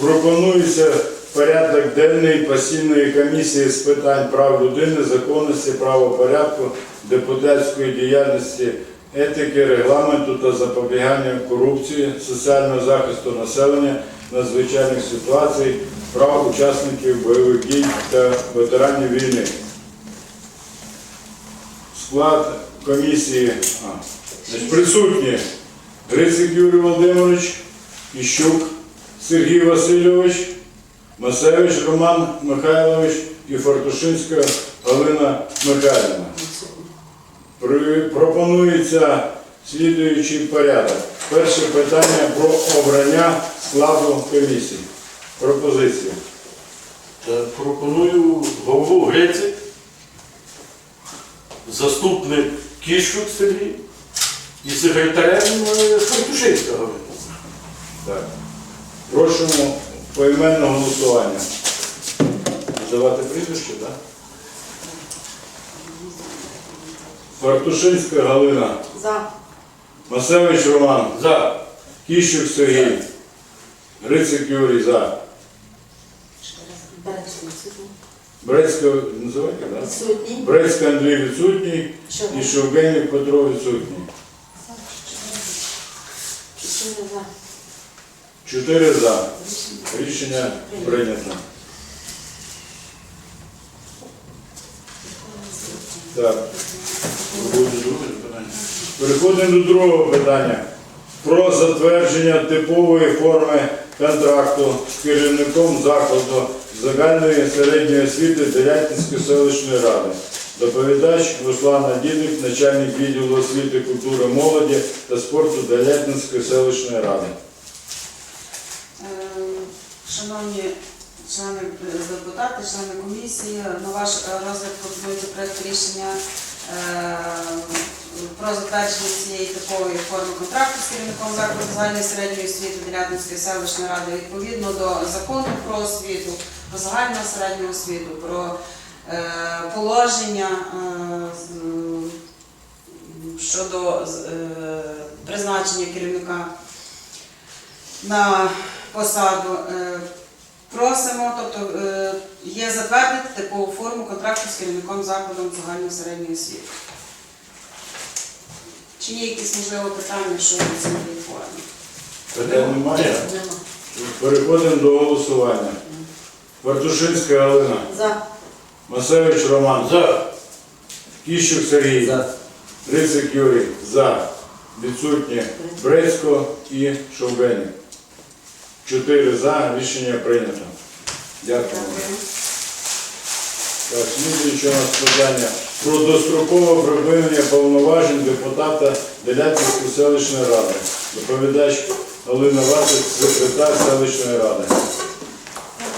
Пропонується порядок денний постійної комісії з питань прав людини, законності, правопорядку, депутатської діяльності, етики, регламенту та запобігання корупції, соціального захисту населення, надзвичайних ситуацій, прав учасників бойових дій та ветеранів війни. Склад комісії а, присутні Грицик Юрій Володимирович, Іщук Сергій Васильович, Масевич Роман Михайлович і Фартушинська Галина Михайлівна. Пропонується слідуючий порядок. Перше питання про обрання складу комісії. Пропозиція. Е, Пропоную голову Грицик, заступник Кіщук Сергій і секретарем е, Фартушинська Галина. Так. Просимо поіменне голосування. Називати прізвище, так? Фартушинська Галина, За. Масевич Роман, За. Кіщук Сергій, Грицик Юрій за. Брецька називайте, так? Брецька Андрій відсутній і Шовгенів Петро відсутній. Чотири за. Чотири за. Рішення прийнято. Так. Переходимо до другого питання. Про затвердження типової форми контракту з керівником закладу загальної середньої освіти Делятинської селищної ради. Доповідач Руслана Дідик, начальник відділу освіти, культури, молоді та спорту Делятинської селищної ради. Е, Шановні члени депутати, члени комісії, на ваш е, розгляд пропонується проект рішення е, про затвердження цієї типової форми контракту з керівником закладу загальної середньої освіти Делятинської селищної ради відповідно до закону про освіту, про загальну середню освіту, про е, положення е, щодо е, призначення керівника на посаду. Е, Просимо, тобто е, є затвердити типову форму контракту з керівником закладом загальної середньої освіти. Чи є якісь можливо питання щодо цієї форми? Питань немає? Переходимо до голосування. Вартушинська Галина, За. Масевич Роман, За. Кіщук Сергій, Рицик Юрій, за. Відсутні Брецько і Шовбенів. Чотири за. Рішення прийнято. Дякую. Так, слідуюче у нас питання про дострокове припинення повноважень депутата Делятинської селищної ради. Доповідач Галина Васик, секретар селищної ради.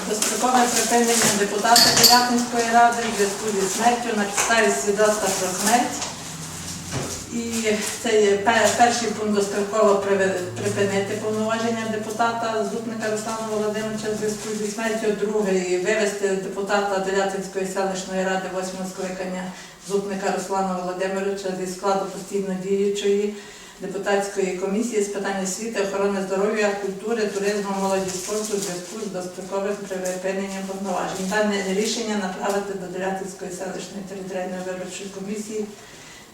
Дострокове припинення депутата Делятинської ради в зв'язку зі смертю на підставі свідоцтва про смерть. І це є перший пункт достроково припинити повноваження депутата Зубника Руслана Володимировича в зв'язку зі смертю. Другий вивести депутата Делятинської селищної ради восьмого скликання Зубника Руслана Володимировича зі складу постійно діючої депутатської комісії з питань освіти, охорони здоров'я, культури, туризму, молоді спорту у зв'язку з достроковим припиненням повноважень. Дане рішення направити до Делятинської селищної територіальної виборчої комісії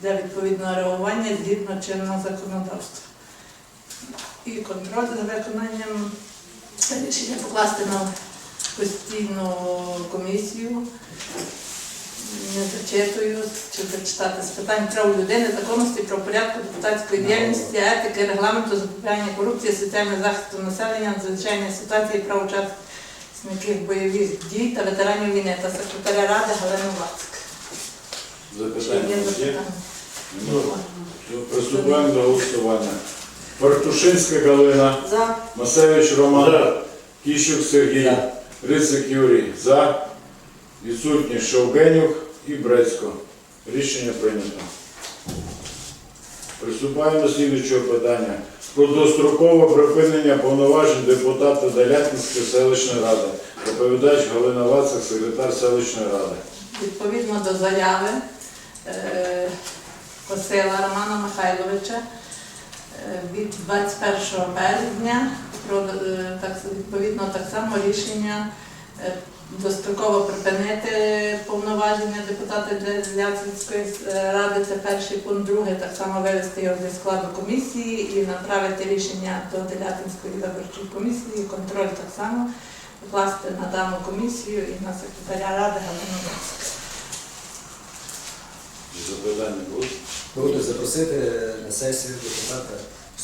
для відповідного реагування згідно чинного законодавства. І контроль за виконанням рішення покласти на постійну комісію. Не зачитую, чи зачитати з питань прав людини, законності, про порядку депутатської діяльності, етики, регламенту, запобігання корупції, соціального захисту населення, надзвичайної ситуації, прав учасників бойових дій та ветеранів війни та секретаря ради Галину Вацик. Запитання є. Приступаємо до голосування. Фартушинська Галина, За. Масевич Роман, За. Кіщук Сергій, Рицик Юрій, за. Відсутні Шовгенюк і Брецько. Рішення прийнято. Приступаємо до слідуючого питання. Про дострокове припинення повноважень депутата Делятинської селищної ради. Доповідач Галина Вацик, секретар селищної ради. Відповідно до заяви Косила Романа Михайловича е, від 21 березня про е, відповідно так само рішення е, достроково припинити повноваження депутата Деляцинської ради. Це перший пункт, другий так само вивести його зі складу комісії і направити рішення до Делятинської виборчої комісії. Контроль так само покласти на дану комісію і на секретаря ради Галину Луцьк. Запитання будуть? Буду запросити на сесію депутата,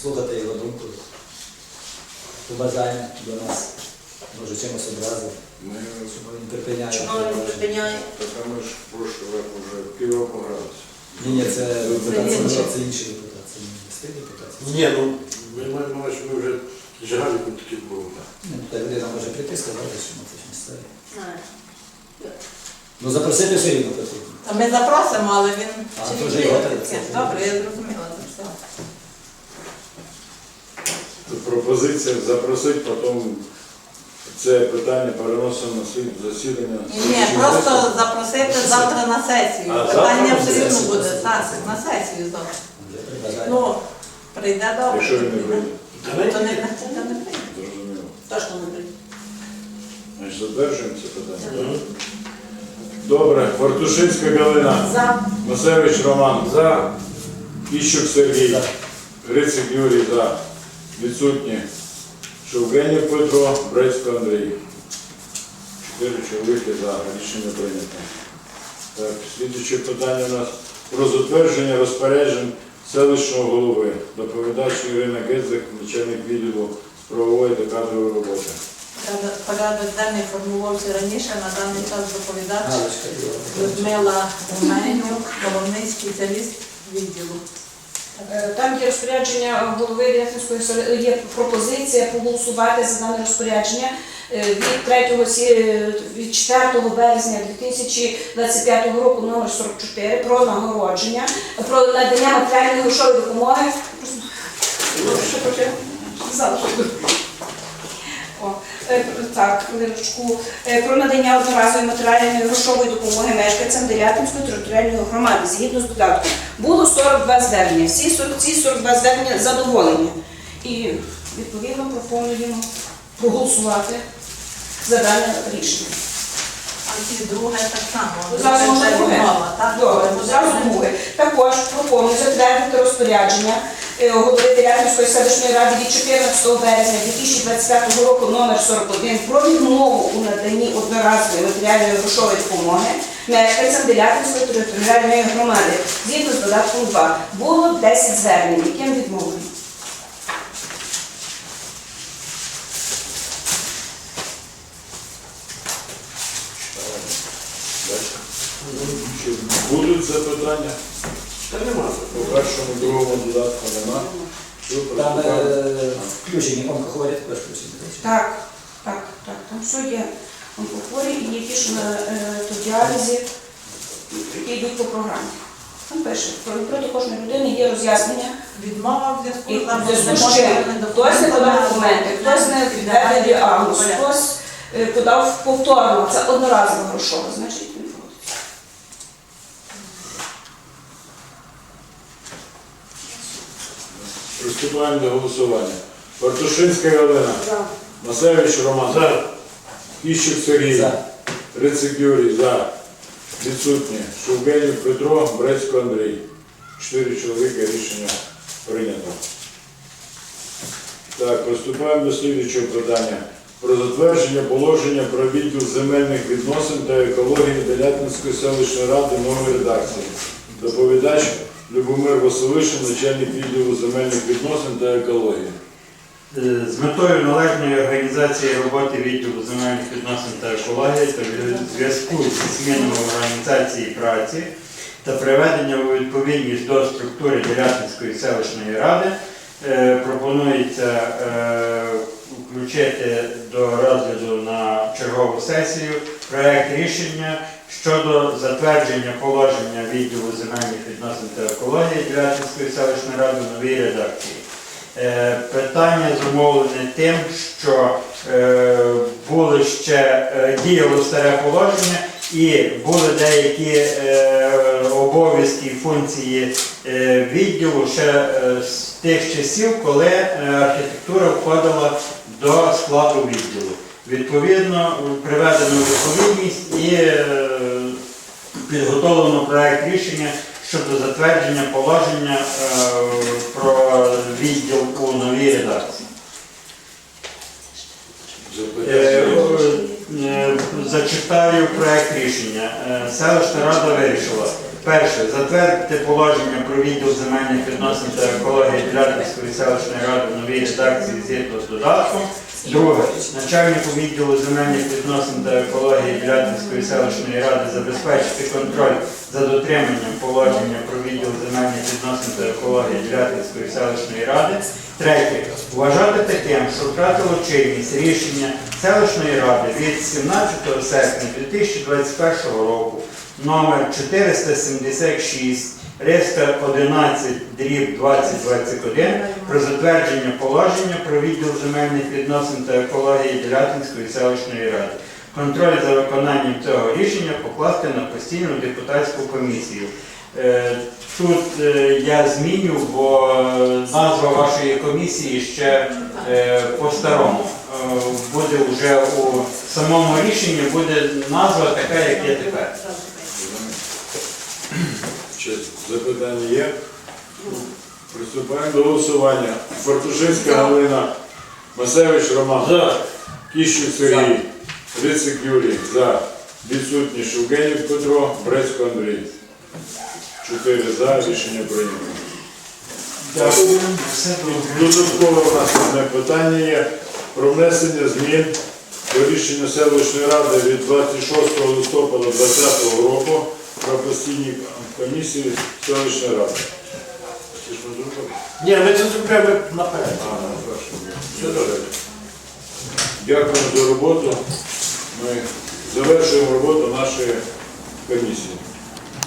слухати його думку, побажання до нас. Може чимось образив, Ми щоб він припиняє. Чому він припиняє? Так ми ж рік вже півроку гралися. Ні, ні, це депутат інший. Савчук, це інший депутат, це не депутат. Ні, ну ми маємо на увазі, що ми вже жигаліком такі були. Ну, Та людина може прийти сказати, що ми це ж місцеві. Ну запросити все рівно потрібно. Та ми запросимо, але він А, чи він його треба, Добре, я зрозуміла за все. Пропозиція запросити, потім це питання переносимо на слід засідання. Ні, ні, просто запросити завтра на сесію. А, Питання завтра все рівно сесію. буде. Так, на сесію завтра. Ну, прийде добре. Якщо він не прийде. То не, то не прийде. Зрозуміло. Точно не прийде. Значить, задержуємо це питання. Добре, Фортушинська Галина, За. Масевич Роман, за Іщук Сергій, За. Грицик Юрій, за. Відсутні. Шовгенів Петро, Брецько Андрій. Чотири чоловіки за. Рішення прийнято. Так, слідуюче питання у нас про затвердження розпоряджень селищного голови. Доповідач Ірина Гедзик, начальник відділу з правової та кадрової роботи. Порядок- денний формувався раніше, на даний час доповідач Людмила Гуменюк, головний спеціаліст відділу. Е, Там є розпорядження голови Рятинської селі- є пропозиція проголосувати за дане розпорядження е, від 3 е, від 4 березня 2025 року номер 44 про нагородження, про надання матеріальної грошової допомоги. Що таке? Залишку. О, е, Так, хвилиночку. Е, Про надання одноразової матеріальної грошової допомоги мешканцям Делятинської територіальної громади згідно з додатком. Було 42 звернення. Всі 40 ці 42 звернення задоволені. І відповідно пропонуємо проголосувати за дане рішення. Ті друге так само. Зразу друге? Добре, зразу друге. Також пропоную затвердити розпорядження е, голови Делятинської селищної ради від 14 березня 2025 року номер 41 про відмову у наданні одноразової матеріальної грошової допомоги мешканцям Делятинської територіальної громади згідно з додатком 2. Було 10 звернень, яким відмовлено. Будуть запитання? та нема. Першому, другому додатку нема. Там е, включені, онкохворі також включені. Так, так, так, там все є онкохворі і є ті, що на е, діалізі, які йдуть по програмі. Там пише, про- проти кожної людини є роз'яснення. Відмова в зв'язку І з в зв'язку з чим? Хтось не подав документи, хтось не підтвердив діагноз, хтось е, подав повторно. Це одноразово грошова, значить не входить. Приступаємо до голосування. Бартушинська Галина, Масевич Роман, За Іщук Сергій, За. Рицик Юрій, за. Відсутні. Шовгенів Петро, Брецько Андрій. Чотири чоловіка рішення прийнято. Так, приступаємо до слідуючого питання. Про затвердження положення про відділ земельних відносин та екології Делятинської селищної ради нової редакції. Доповідач Любомир Василишин, начальник відділу земельних відносин та екології. Е, З метою належної організації роботи відділу земельних відносин та екології та в зв'язку зі змінами організації праці та приведення у відповідність до структури Ділятинської селищної ради е, пропонується е, включити до розгляду на чергову сесію проект рішення щодо затвердження положення відділу земельних відносин та екології Ділятинської селищної ради новій редакції. Е, Питання зумовлене тим, що е, були ще е, діяло старе положення і були деякі обов'язки і функції відділу ще з тих часів, коли архітектура входила до складу відділу. Відповідно, приведено відповідність і підготовлено проект рішення щодо затвердження положення е, про відділ у новій редакції. Е, е, Зачитаю проект рішення. Селищна рада вирішила. Перше, затвердити положення про відділ земельних відносин та екології Білятинської селищної ради в новій редакції згідно з додатком. Друге, начальнику відділу земельних відносин та екології Білятинської селищної ради забезпечити контроль за дотриманням положення про відділ земельних відносин та екології Білятинської селищної ради. Третє. Вважати таким, що втратило чинність рішення селищної ради від 17 серпня 2021 року номер 476 Риска 11 дріб 2021 про затвердження положення про відділ земельних відносин та екології Делятинської селищної ради. Контроль за виконанням цього рішення покласти на постійну депутатську комісію. Е, Тут е, я зміню, бо е, назва вашої комісії ще по-старому. Буде вже у самому рішенні буде назва така, як є тепер. Чи запитання є? Приступаємо до голосування. Фортушинська Галина, Масевич Роман. За. Кіщук Сергій. Рицик Юрій. За. Відсутні Шевгенів Петро, Брецько Андрій. Чотири за. Рішення прийнято. Дякую. Додатково у нас одне питання є про внесення змін до рішення селищної ради від 26 листопада 2020 року про постійні комісії селищної ради. Чи ж ми зробили? Ні, ми це зробимо наперед. А, ну, хорошо. Все добре. Дякуємо за роботу. Ми завершуємо роботу нашої комісії.